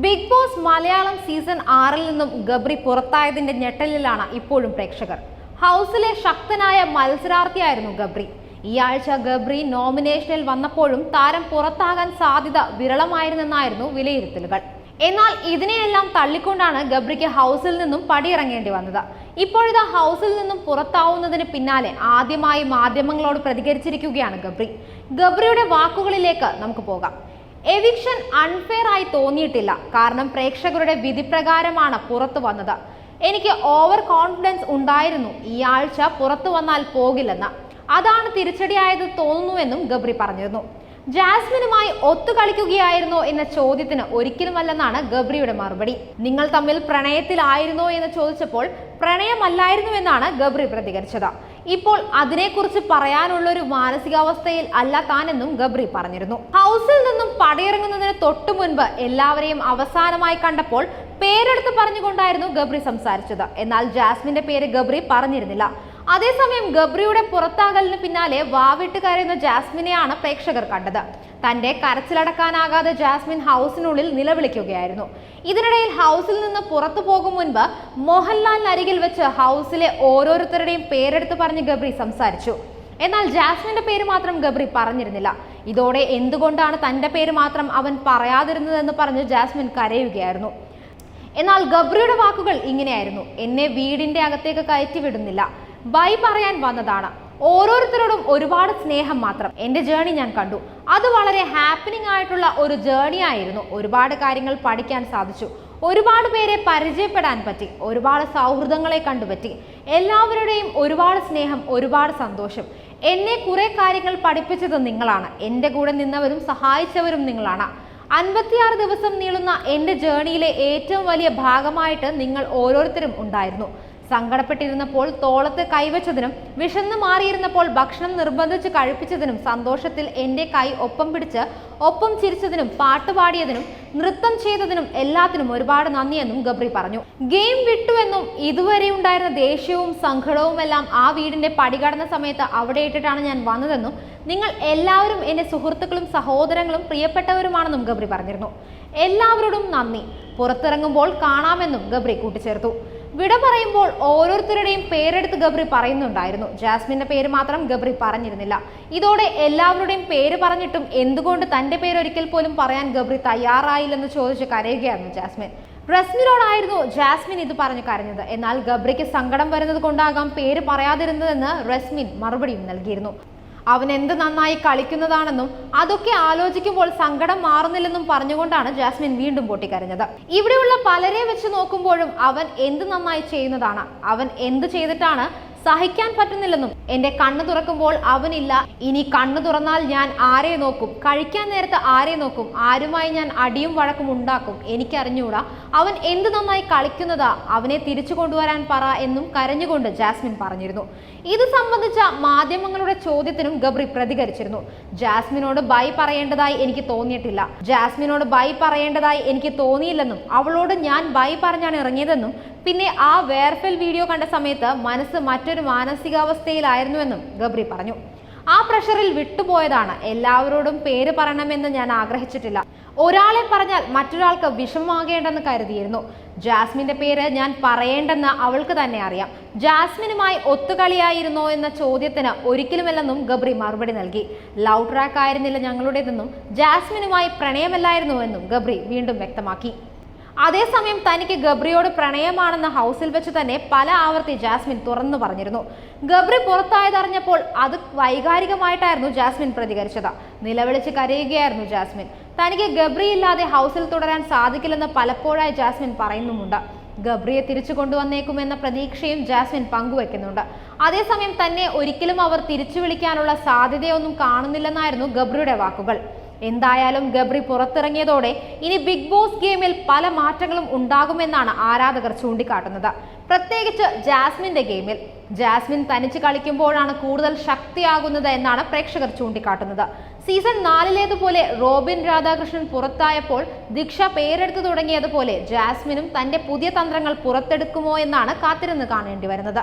Big boss Malayalam season ആറിൽ നിന്നും ഗബ്രി പുറത്തായതിന്റെ ഞെട്ടലിലാണ് ഇപ്പോഴും പ്രേക്ഷകർ. ഹൗസിലെ ശക്തനായ മത്സരാർത്ഥിയായിരുന്നു ഗബ്രി. ഈ ആഴ്ച ഗബ്രി നോമിനേഷനിൽ വന്നപ്പോഴും താരം പുറത്താകാൻ സാധ്യത വിരളമായിരുന്നെന്നായിരുന്നു വിലയിരുത്തലുകൾ. എന്നാൽ ഇതിനെയെല്ലാം തള്ളിക്കൊണ്ടാണ് ഗബ്രിക്ക് ഹൗസിൽ നിന്നും പടിയിറങ്ങേണ്ടി വന്നത്. ഇപ്പോഴിതാ ഹൗസിൽ നിന്നും പുറത്താവുന്നതിന് പിന്നാലെ ആദ്യമായി മാധ്യമങ്ങളോട് പ്രതികരിച്ചിരിക്കുകയാണ് ഗബ്രി. ഗബ്രിയുടെ വാക്കുകളിലേക്ക് നമുക്ക് പോകാം. എവിക്ഷൻ അൺഫെയർ ആയി തോന്നിയിട്ടില്ല. കാരണം പ്രേക്ഷകരുടെ വിധിപ്രകാരമാണ് പുറത്തു വന്നത്. എനിക്ക് ഓവർ കോൺഫിഡൻസ് ഉണ്ടായിരുന്നു. ഈ ആഴ്ച പുറത്തു വന്നാൽ പോകില്ലെന്ന്. അതാണ് തിരിച്ചടിയായത് തോന്നുന്നുവെന്നും ഗബ്രി പറഞ്ഞിരുന്നു. ജാസ്മിനുമായി ഒത്തുകളിക്കുകയായിരുന്നോ എന്ന ചോദ്യത്തിന് ഒരിക്കലുമല്ലെന്നാണ് ഗബ്രിയുടെ മറുപടി. നിങ്ങൾ തമ്മിൽ പ്രണയത്തിലായിരുന്നോ എന്ന് ചോദിച്ചപ്പോൾ പ്രണയമല്ലായിരുന്നു എന്നാണ് ഗബ്രി പ്രതികരിച്ചത്. ഇപ്പോൾ അതിനെക്കുറിച്ച് പറയാനുള്ള ഒരു മാനസികാവസ്ഥയിൽ അല്ല താനെന്നും ഗബ്രി പറഞ്ഞിരുന്നു. ഹൗസിൽ നിന്നും പടയിറങ്ങുന്നതിന് തൊട്ടു മുൻപ് എല്ലാവരെയും അവസാനമായി കണ്ടപ്പോൾ പേരെടുത്ത് പറഞ്ഞുകൊണ്ടായിരുന്നു ഗബ്രി സംസാരിച്ചത്. എന്നാൽ ജാസ്മിന്റെ പേര് ഗബ്രി പറഞ്ഞിരുന്നില്ല. അതേസമയം ഗബ്രിയുടെ പുറത്താകലിന് പിന്നാലെ വാവിട്ട് കരയുന്ന ജാസ്മിനെയാണ് പ്രേക്ഷകർ കണ്ടത്. തന്റെ കരച്ചിലടക്കാനാകാതെ ജാസ്മിൻ ഹൗസിനുള്ളിൽ നിലവിളിക്കുകയായിരുന്നു. ഇതിനിടയിൽ ഹൗസിൽ നിന്ന് പുറത്തു പോകും മുൻപ് മോഹൻലാലിന് അരികിൽ വെച്ച് ഹൗസിലെ ഓരോരുത്തരുടെയും പേരെടുത്ത് പറഞ്ഞ് ഗബ്രി സംസാരിച്ചു. എന്നാൽ ജാസ്മിന്റെ പേര് മാത്രം ഗബ്രി പറഞ്ഞിരുന്നില്ല. ഇതോടെ എന്തുകൊണ്ടാണ് തന്റെ പേര് മാത്രം അവൻ പറയാതിരുന്നതെന്ന് പറഞ്ഞ് ജാസ്മിൻ കരയുകയായിരുന്നു. എന്നാൽ ഗബ്രിയുടെ വാക്കുകൾ ഇങ്ങനെയായിരുന്നു. എന്നെ വീടിന്റെ അകത്തേക്ക് കയറ്റി വിടുന്നില്ല. ബൈ പറയാൻ വന്നതാണ്. ഓരോരുത്തരോടും ഒരുപാട് സ്നേഹം മാത്രം. എന്റെ ജേണി ഞാൻ കണ്ടു. അത് വളരെ ഹാപ്പനിങ് ആയിട്ടുള്ള ഒരു ജേണി ആയിരുന്നു. ഒരുപാട് കാര്യങ്ങൾ പഠിക്കാൻ സാധിച്ചു. ഒരുപാട് പേരെ പരിചയപ്പെടാൻ പറ്റി. ഒരുപാട് സൗഹൃദങ്ങളെ കണ്ടുപറ്റി എല്ലാവരുടെയും ഒരുപാട് സ്നേഹം ഒരുപാട് സന്തോഷം. എന്നെ കുറേ കാര്യങ്ങൾ പഠിപ്പിച്ചത് നിങ്ങളാണ്. എന്റെ കൂടെ നിന്നവരും സഹായിച്ചവരും നിങ്ങളാണ്. അൻപത്തിയാറ് ദിവസം നീളുന്ന എന്റെ ജേണിയിലെ ഏറ്റവും വലിയ ഭാഗമായിട്ട് നിങ്ങൾ ഓരോരുത്തരും ഉണ്ടായിരുന്നു. സങ്കടപ്പെട്ടിരുന്നപ്പോൾ തോളത്ത് കൈവച്ചതിനും വിശന്ന് മാറിയിരുന്നപ്പോൾ ഭക്ഷണം നിർബന്ധിച്ച് കഴിപ്പിച്ചതിനും സന്തോഷത്തിൽ എന്റെ കൈ ഒപ്പം പിടിച്ച് ഒപ്പം ചിരിച്ചതിനും പാട്ടുപാടിയതിനും നൃത്തം ചെയ്തതിനും എല്ലാത്തിനും ഒരുപാട് നന്ദിയെന്നും ഗബ്രി പറഞ്ഞു. ഗെയിം വിട്ടു എന്നും ഇതുവരെ ഉണ്ടായിരുന്ന ദേഷ്യവും സങ്കടവും എല്ലാം ആ വീടിന്റെ പടി കടന്ന സമയത്ത് അവിടെ ഇട്ടിട്ടാണ് ഞാൻ വന്നതെന്നും നിങ്ങൾ എല്ലാവരും എന്റെ സുഹൃത്തുക്കളും സഹോദരങ്ങളും പ്രിയപ്പെട്ടവരുമാണെന്നും ഗബ്രി പറഞ്ഞിരുന്നു. എല്ലാവരോടും നന്ദി. പുറത്തിറങ്ങുമ്പോൾ കാണാമെന്നും ഗബ്രി കൂട്ടിച്ചേർത്തു. വിട പറയുമ്പോൾ ഓരോരുത്തരുടെയും പേരെടുത്ത് ഗബ്രി പറയുന്നുണ്ടായിരുന്നു. ജാസ്മിന്റെ പേര് മാത്രം ഗബ്രി പറഞ്ഞിരുന്നില്ല. ഇതോടെ എല്ലാവരുടെയും പേര് പറഞ്ഞിട്ടും എന്തുകൊണ്ട് തന്റെ പേരൊരിക്കൽ പോലും പറയാൻ ഗബ്രി തയ്യാറായില്ലെന്ന് ചോദിച്ച് കരയുകയായിരുന്നു ജാസ്മിൻ. റസ്മിനോടായിരുന്നു ജാസ്മിൻ ഇത് പറഞ്ഞു കരഞ്ഞത്. എന്നാൽ ഗബ്രിക്ക് സങ്കടം വരുന്നത് കൊണ്ടാകാം പേര് പറയാതിരുന്നതെന്ന് റസ്മിൻ മറുപടിയും നൽകിയിരുന്നു. അവൻ എന്ത് നന്നായി കളിക്കുന്നതാണെന്നും അതൊക്കെ ആലോചിക്കുമ്പോൾ സങ്കടം മാറുന്നില്ലെന്നും പറഞ്ഞുകൊണ്ടാണ് ജാസ്മിൻ വീണ്ടും പൊട്ടിക്കരഞ്ഞത്. ഇവിടെയുള്ള പലരെ വെച്ച് നോക്കുമ്പോഴും അവൻ എന്ത് നന്നായി ചെയ്യുന്നതാണ് അവൻ എന്ത് ചെയ്തിട്ടാണ് സഹിക്കാൻ പറ്റുന്നില്ലെന്നും എന്റെ കണ്ണു തുറക്കുമ്പോൾ അവനില്ല. ഇനി കണ്ണു തുറന്നാൽ ഞാൻ ആരെ നോക്കും? കഴിക്കാൻ നേരത്ത് ആരെ നോക്കും? ആരുമായി ഞാൻ അടിയും വഴക്കും ഉണ്ടാക്കും? എനിക്കറിഞ്ഞൂടാ. അവൻ എന്ത് നന്നായി കളിക്കുന്നതാ? അവനെ തിരിച്ചു കൊണ്ടുവരാൻ പറ എന്നും കരഞ്ഞുകൊണ്ട് ജാസ്മിൻ പറഞ്ഞിരുന്നു. ഇത് സംബന്ധിച്ച മാധ്യമങ്ങളുടെ ചോദ്യത്തിനും ഗബ്രി പ്രതികരിച്ചിരുന്നു. ജാസ്മിനോട് ബൈ പറയേണ്ടതായി എനിക്ക് തോന്നിയിട്ടില്ല. ജാസ്മിനോട് ബൈ പറയേണ്ടതായി എനിക്ക് തോന്നിയില്ലെന്നും അവളോട് ഞാൻ ബൈ പറഞ്ഞാണ് ഇറങ്ങിയതെന്നും പിന്നെ ആ വേർഫെൽ വീഡിയോ കണ്ട സമയത്ത് മനസ്സ് മറ്റൊരു മാനസികാവസ്ഥയിലായിരുന്നുവെന്നും ഗബ്രി പറഞ്ഞു. ആ പ്രഷറിൽ വിട്ടുപോയതാണ്. എല്ലാവരോടും പേര് പറയണമെന്ന് ഞാൻ ആഗ്രഹിച്ചിട്ടില്ല. ഒരാളെ പറഞ്ഞാൽ മറ്റൊരാൾക്ക് വിഷമമാകേണ്ടെന്ന് കരുതിയിരുന്നു. ജാസ്മിന്റെ പേര് ഞാൻ പറയേണ്ടെന്ന് അവൾക്ക് തന്നെ അറിയാം. ജാസ്മിനുമായി ഒത്തുകളിയായിരുന്നോ എന്ന ചോദ്യത്തിന് ഒരിക്കലുമല്ലെന്നും ഗബ്രി മറുപടി നൽകി. ലവ് ട്രാക്ക് ആയിരുന്നില്ല ഞങ്ങളുടേതെന്നും ജാസ്മിനുമായി പ്രണയമല്ലായിരുന്നുവെന്നും ഗബ്രി വീണ്ടും വ്യക്തമാക്കി. അതേസമയം തനിക്ക് ഗബ്രിയോട് പ്രണയമാണെന്ന് ഹൗസിൽ വെച്ച് തന്നെ പല ആവർത്തി ജാസ്മിൻ തുറന്നു പറഞ്ഞിരുന്നു. ഗബ്രി പുറത്തായതറിഞ്ഞപ്പോൾ അത് വൈകാരികമായിട്ടായിരുന്നു ജാസ്മിൻ പ്രതികരിച്ചത്. നിലവിളിച്ച് കരയുകയായിരുന്നു ജാസ്മിൻ. തനിക്ക് ഗബ്രി ഇല്ലാതെ ഹൗസിൽ തുടരാൻ സാധിക്കില്ലെന്ന് പലപ്പോഴായി ജാസ്മിൻ പറയുന്നുമുണ്ട്. ഗബ്രിയെ തിരിച്ചു കൊണ്ടുവന്നേക്കുമെന്ന പ്രതീക്ഷയും ജാസ്മിൻ പങ്കുവെക്കുന്നുണ്ട്. അതേസമയം തന്നെ ഒരിക്കലും അവർ തിരിച്ചു വിളിക്കാനുള്ള സാധ്യതയൊന്നും കാണുന്നില്ലെന്നായിരുന്നു ഗബ്രിയുടെ വാക്കുകൾ. എന്തായാലും ഗബ്രി പുറത്തിറങ്ങിയതോടെ ഇനി ബിഗ് ബോസ് ഗെയിമിൽ പല മാറ്റങ്ങളും ഉണ്ടാകുമെന്നാണ് ആരാധകർ ചൂണ്ടിക്കാട്ടുന്നത്. പ്രത്യേകിച്ച് ജാസ്മിന്റെ ഗെയിമിൽ. ജാസ്മിൻ തനിച്ച് കളിക്കുമ്പോഴാണ് കൂടുതൽ ശക്തിയാകുന്നത് എന്നാണ് പ്രേക്ഷകർ ചൂണ്ടിക്കാട്ടുന്നത്. സീസൺ നാലിലേതുപോലെ റോബിൻ രാധാകൃഷ്ണൻ പുറത്തായപ്പോൾ ദീക്ഷ പേരെടുത്തു തുടങ്ങിയതുപോലെ ജാസ്മിനും തന്റെ പുതിയ തന്ത്രങ്ങൾ പുറത്തെടുക്കുമോ എന്നാണ് കാത്തിരുന്ന് കാണേണ്ടി വരുന്നത്.